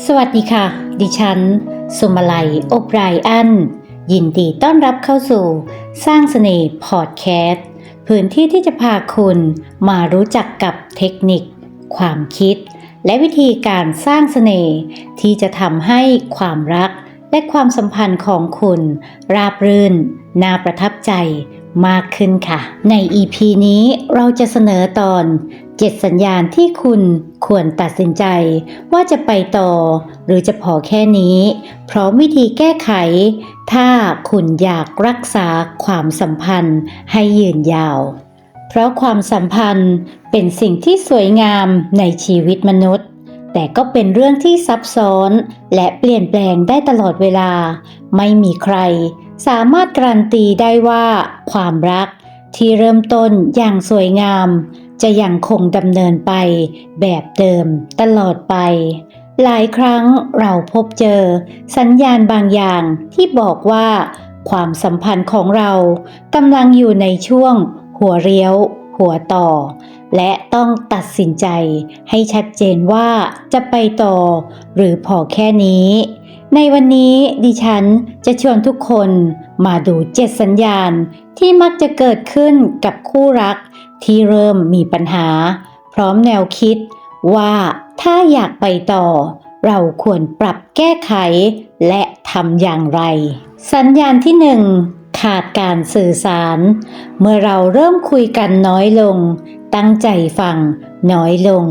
สวัสดีค่ะ ดิฉัน สุมาลัยโอบรอัน ยินดีต้อนรับเข้าสู่ สร้างเสน่ห์พอดแคสต์พื้นที่ที่จะพาคุณมารู้จักกับเทคนิค ความคิด และวิธีการสร้างเสน่ห์ที่จะทำให้ความรักและความสัมพันธ์ของคุณ ราบรื่น น่าประทับใจมากขึ้นค่ะ ใน EP นี้เราจะเสนอตอน 7สัญญาณที่คุณควรตัดสินใจว่าจะไปต่อ หรือจะพอแค่นี้ พร้อมวิธีแก้ไข ถ้าคุณอยากรักษาความสัมพันธ์ให้ยืนยาว เพราะความสัมพันธ์เป็นสิ่งที่สวยงามในชีวิตมนุษย์ แต่ก็เป็นเรื่องที่ซับซ้อน และเปลี่ยนแปลงได้ตลอดเวลา ไม่มีใคร สามารถการันตีได้ว่า ความรักที่เริ่มต้นอย่างสวยงาม จะยังคงดำเนินไปแบบเดิมตลอดไป หลายครั้งเราพบเจอ สัญญาณบางอย่างที่บอกว่า ความสัมพันธ์ของเรากำลังอยู่ในช่วง หัวเรียว หัวต่อ และต้องตัดสินใจให้ชัดเจนว่าจะไปต่อ หรือพอแค่นี้ ในวันนี้ดิฉันจะชวนทุกคนมาดูเจ็ดสัญญาณที่มักจะเกิดขึ้นกับคู่รักที่เริ่มมีปัญหา พร้อมแนวคิดว่าถ้าอยากไปต่อ เราควรปรับแก้ไขและทำอย่างไร สัญญาณที่หนึ่งขาดการสื่อสาร เมื่อเราเริ่มคุยกันน้อยลง ตั้งใจฟังน้อยลง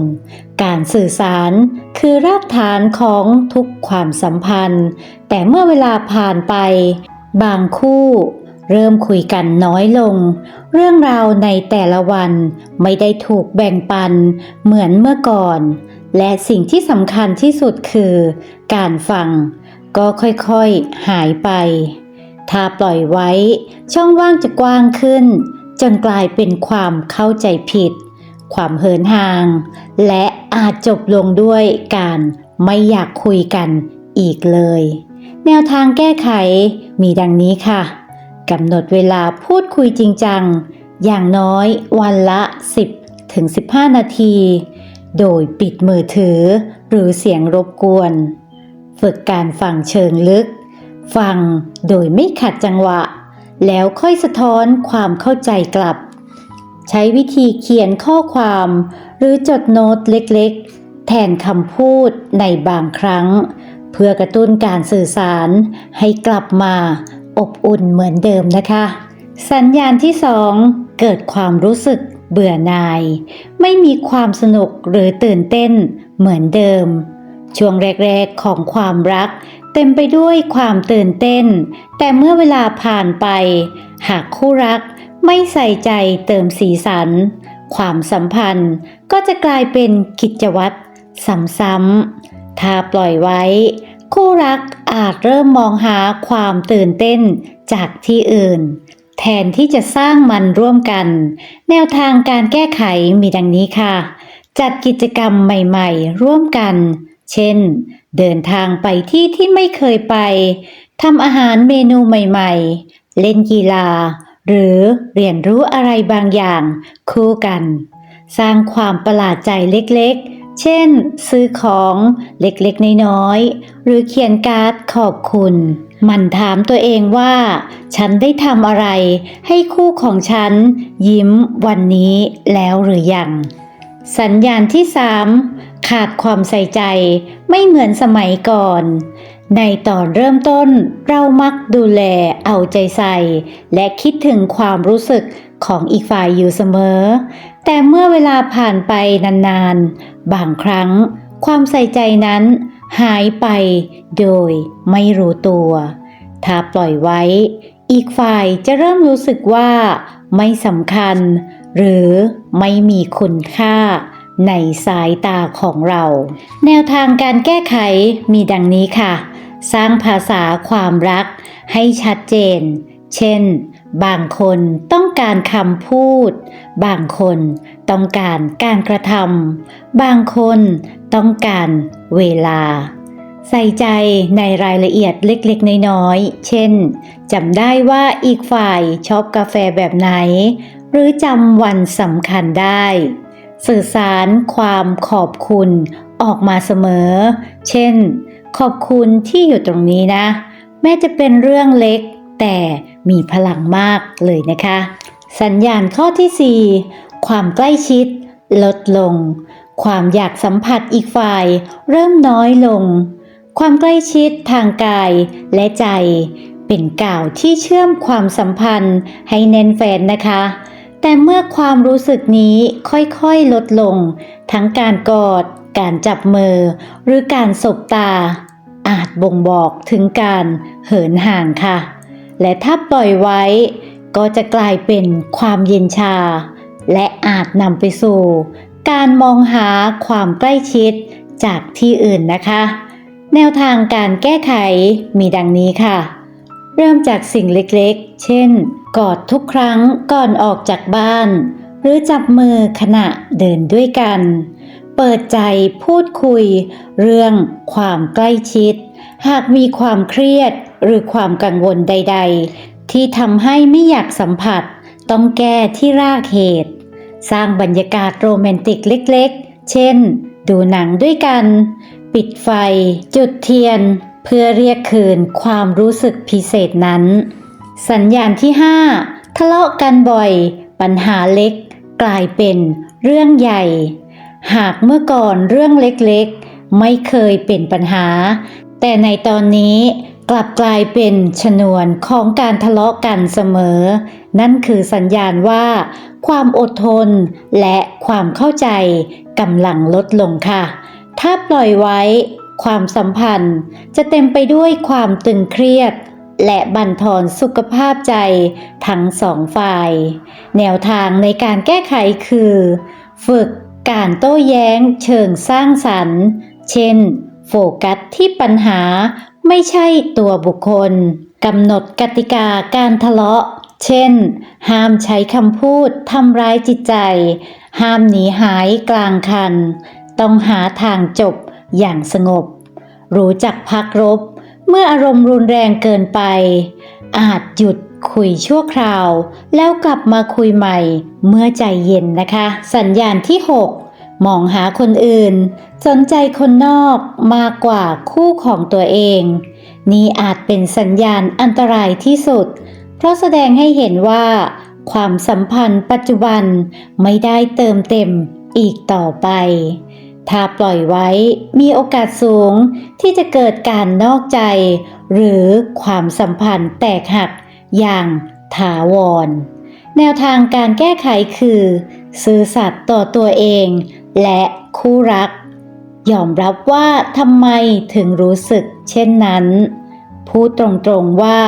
การสื่อสารคือรากฐานของทุกความสัมพันธ์ แต่เมื่อเวลาผ่านไป บางคู่เริ่มคุยกันน้อยลง เรื่องราวในแต่ละวันไม่ได้ถูกแบ่งปันเหมือนเมื่อก่อน และสิ่งที่สำคัญที่สุดคือการฟังก็ค่อยๆหายไป ถ้าปล่อยไว้ช่องว่างจะกว้างขึ้น จนกลายเป็นความเข้าใจผิด ความเหินห่าง และอาจจบลงด้วยการไม่อยากคุยกันอีกเลย แนวทางแก้ไขมีดังนี้ค่ะกำหนดเวลาพูดคุยจริงจัง อย่างน้อยวันละ 10 ถึง 15 นาที โดยปิดมือถือ หรือเสียงรบกวน ฝึกการฟังเชิงลึก ฟังโดยไม่ขัดจังหวะ แล้วค่อยสะท้อนความเข้าใจกลับ ใช้วิธีเขียนข้อความ หรือจดโน้ตเล็กๆ แทนคำพูดในบางครั้ง เพื่อกระตุ้นการสื่อสารให้กลับมาอบอุ่นเหมือนเดิมนะคะ สัญญาณที่สองเกิดความรู้สึกเบื่อหน่าย ไม่มีความสนุกหรือตื่นเต้นเหมือนเดิม ช่วงแรก ๆ ของความรัก เต็มไปด้วยความตื่นเต้น แต่เมื่อเวลาผ่านไป หากคู่รักไม่ใส่ใจเติมสีสัน ความสัมพันธ์ก็จะกลายเป็นกิจวัตรซ้ำๆถ้าปล่อยไว้ คู่รักอาจเริ่มมองหาความตื่นเต้นจากที่อื่น แทนที่จะสร้างมันร่วมกัน แนวทางการแก้ไขมีดังนี้ค่ะ จัดกิจกรรมใหม่ ๆ ร่วมกัน เช่น เดินทางไปที่ที่ไม่เคยไปทำอาหารเมนูใหม่ๆ เล่นกีฬา หรือเรียนรู้อะไรบางอย่างคู่กัน สร้างความประหลาดใจเล็กๆ เช่น ซื้อของเล็กๆ น้อยๆ หรือเขียนการ์ดขอบคุณ มันถามตัวเองว่า ฉันได้ทำอะไรให้คู่ของฉันยิ้มวันนี้แล้วหรือยัง สัญญาณที่ 3 ขาดความใส่ใจไม่เหมือนสมัยก่อน ในตอนเริ่มต้นเรามักดูแลเอาใจใส่ และคิดถึงความรู้สึกของอีกฝ่ายอยู่เสมอ แต่เมื่อเวลาผ่านไปนานๆ บางครั้งความใส่ใจนั้นหายไปโดยไม่รู้ตัว ถ้าปล่อยไว้ อีกฝ่ายจะเริ่มรู้สึกว่าไม่สำคัญ หรือไม่มีคุณค่าในสายตาของเรา แนวทางการแก้ไขมีดังนี้ค่ะ สร้างภาษาความรักให้ชัดเจน เช่น บางคนต้องการคำพูด บางคนต้องการการกระทำบางคนต้องการเวลา ใส่ใจในรายละเอียดเล็กๆ น้อยๆ เช่นจำได้ว่าอีกฝ่ายชอบกาแฟแบบไหน หรือจำวันสำคัญได้ สื่อสารความขอบคุณออกมาเสมอ เช่น ขอบคุณที่อยู่ตรงนี้นะ แม้จะเป็นเรื่องเล็ก แต่มีพลังมากเลยนะคะ สัญญาณข้อที่ 4 ความใกล้ชิด ลดลง ความอยากสัมผัสอีกฝ่าย เริ่มน้อยลง ความใกล้ชิดทางกายและใจ เป็นก่าวที่เชื่อมความสัมพันธ์ให้แน่นแฟนนะคะ แต่เมื่อความรู้สึกนี้ค่อยๆลดลง ทั้งการกอด การจับมือ หรือการสบตา อาจบ่งบอกถึงการเหินห่างค่ะ และถ้าปล่อยไว้ ก็จะกลายเป็นความเย็นชา และอาจนำไปสู่ การมองหาความใกล้ชิดจากที่อื่นนะคะ แนวทางการแก้ไขมีดังนี้ค่ะ เริ่มจากสิ่งเล็กๆ เช่น กอดทุกครั้งก่อนออกจากบ้าน หรือจับมือขณะเดินด้วยกัน เปิดใจพูดคุย เรื่องความใกล้ชิด หากมีความเครียดหรือความกังวลใด ๆ ที่ทำให้ไม่อยากสัมผัส ต้องแก้ที่รากเหตุ สร้างบรรยากาศโรแมนติกเล็กๆ เช่น ดูหนังด้วยกัน ปิดไฟ จุดเทียน เพื่อเรียกคืนความรู้สึกพิเศษนั้น สัญญาณที่ 5 ทะเลาะกันบ่อย ปัญหาเล็ก กลายเป็นเรื่องใหญ่ หากเมื่อก่อนเรื่องเล็กๆ ไม่เคยเป็นปัญหา แต่ในตอนนี้กลับกลายเป็นชนวนของการทะเลาะกันเสมอ นั่นคือสัญญาณว่า ความอดทนและความเข้าใจกำลังลดลงค่ะ ถ้าปล่อยไว้ ความสัมพันธ์จะเต็มไปด้วยความตึงเครียด และบั่นทอนสุขภาพใจทั้งสองฝ่าย แนวทางในการแก้ไขคือ ฝึกการโต้แย้งเชิงสร้างสรรค์ เช่น โฟกัสที่ปัญหาไม่ใช่ตัวบุคคลกำหนดกติกาการทะเลาะ เช่น ห้ามใช้คำพูดทำร้ายจิตใจ ห้ามหนีหายกลางคัน ต้องหาทางจบ อย่างสงบ รู้จักพักรบ เมื่ออารมณ์รุนแรงเกินไป อาจหยุดคุยชั่วคราว แล้วกลับมาคุยใหม่ เมื่อใจเย็นนะคะ สัญญาณที่ 6 มองหาคนอื่น สนใจคนนอกมากกว่าคู่ของตัวเอง นี่อาจเป็นสัญญาณอันตรายที่สุด เพราะแสดงให้เห็นว่า ความสัมพันธ์ปัจจุบันไม่ได้เติมเต็มอีกต่อไป ถ้าปล่อยไว้มีโอกาสสูงที่จะเกิดการนอกใจ หรือความสัมพันธ์แตกหักอย่างถาวร แนวทางการแก้ไขคือ ซื่อสัตย์ต่อตัวเอง และคู่รัก ยอมรับว่าทำไมถึงรู้สึกเช่นนั้น พูดตรงๆว่า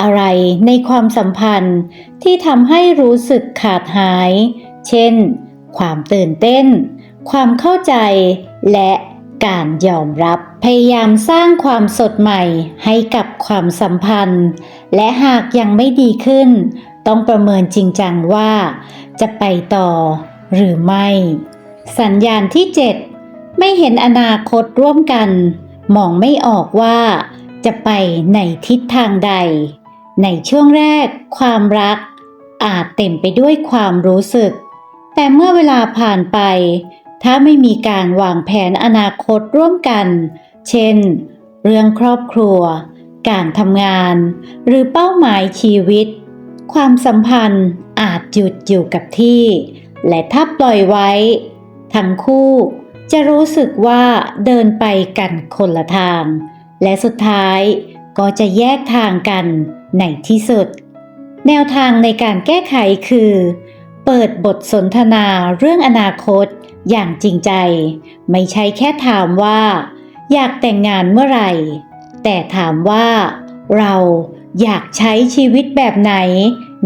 อะไรในความสัมพันธ์ที่ทำให้รู้สึกขาดหาย เช่น ความตื่นเต้น ความเข้าใจและการยอมรับพยายามสร้างความสดใหม่ให้กับความสัมพันธ์ และหากยังไม่ดีขึ้น ต้องประเมินจริงจังว่า จะไปต่อหรือไม่ สัญญาณที่ 7 ไม่เห็นอนาคตร่วมกัน มองไม่ออกว่า จะไปในทิศทางใด ในช่วงแรก ความรัก อาจเต็มไปด้วยความรู้สึก แต่เมื่อเวลาผ่านไป ถ้าไม่มีการวางแผนอนาคตร่วมกัน เช่น เรื่องครอบครัว การทำงาน หรือเป้าหมายชีวิต ความสัมพันธ์อาจหยุดอยู่กับที่ และถ้าปล่อยไว้ ทั้งคู่จะรู้สึกว่าเดินไปกันคนละทาง และสุดท้ายก็จะแยกทางกันในที่สุด แนวทางในการแก้ไขคือ เปิดบทสนทนาเรื่องอนาคต อย่างจริงใจ ไม่ใช่แค่ถามว่า อยากแต่งงานเมื่อไหร่ แต่ถามว่า เราอยากใช้ชีวิตแบบไหน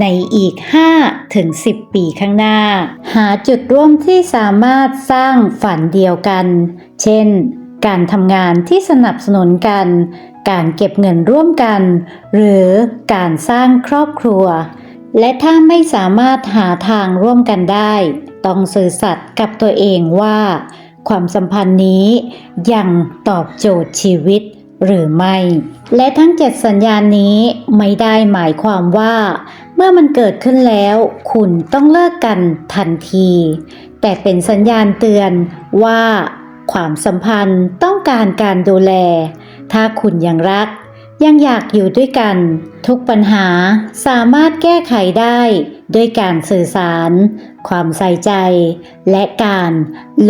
ในอีก 5 ถึง 10 ปีข้างหน้า หาจุดร่วมที่สามารถสร้างฝันเดียวกัน เช่น การทำงานที่สนับสนุนกัน การเก็บเงินร่วมกัน หรือการสร้างครอบครัว และถ้าไม่สามารถหาทางร่วมกันได้ ต้องสื่อสัตย์กับตัวเองว่า ความสัมพันธ์นี้ยังตอบโจทย์ชีวิตหรือไม่ และทั้งเจ็ดสัญญาณนี้ไม่ได้หมายความว่า เมื่อมันเกิดขึ้นแล้ว คุณต้องเลิกกันทันที แต่เป็นสัญญาณเตือนว่า ความสัมพันธ์ต้องการการดูแล ถ้าคุณยังรัก ยังอยากอยู่ด้วยกัน ทุกปัญหาสามารถแก้ไขได้ด้วยการสื่อสาร ความใส่ใจ และการ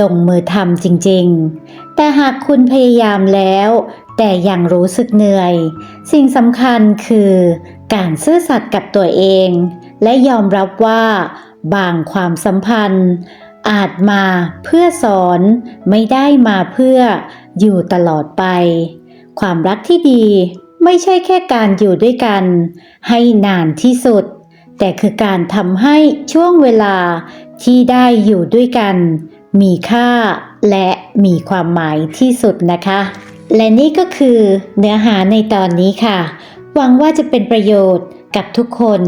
ลงมือทำจริง ๆ แต่หากคุณพยายามแล้ว แต่ยังรู้สึกเหนื่อย สิ่งสำคัญคือ การซื่อสัตย์กับตัวเอง และยอมรับว่า บางความสัมพันธ์ อาจมาเพื่อสอนไม่ได้มาเพื่ออยู่ตลอดไป ความรักที่ดีไม่ใช่แค่การอยู่ด้วยกัน ให้นานที่สุด แต่คือการทำให้ช่วงเวลาที่ได้อยู่ด้วยกัน มีค่าและมีความหมายที่สุดนะคะ และนี่ก็คือเนื้อหาในตอนนี้ค่ะ หวังว่าจะเป็นประโยชน์กับทุกคน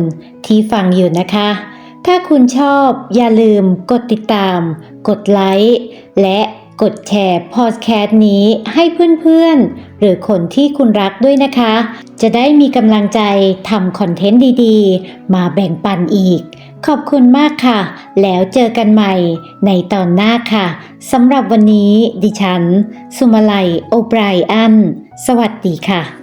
ที่ฟังอยู่นะคะ ถ้าคุณชอบอย่าลืมกดติดตาม กดไลค์และกดแชร์พอดแคสต์นี้ให้เพื่อนๆ หรือคนที่คุณรักด้วยนะคะ จะได้มีกำลังใจทำคอนเทนต์ดีๆ มาแบ่งปันอีก ขอบคุณมากค่ะ แล้วเจอกันใหม่ในตอนหน้าค่ะสำหรับวันนี้ดิฉัน สุมาลัย โอไบรอัน สวัสดีค่ะ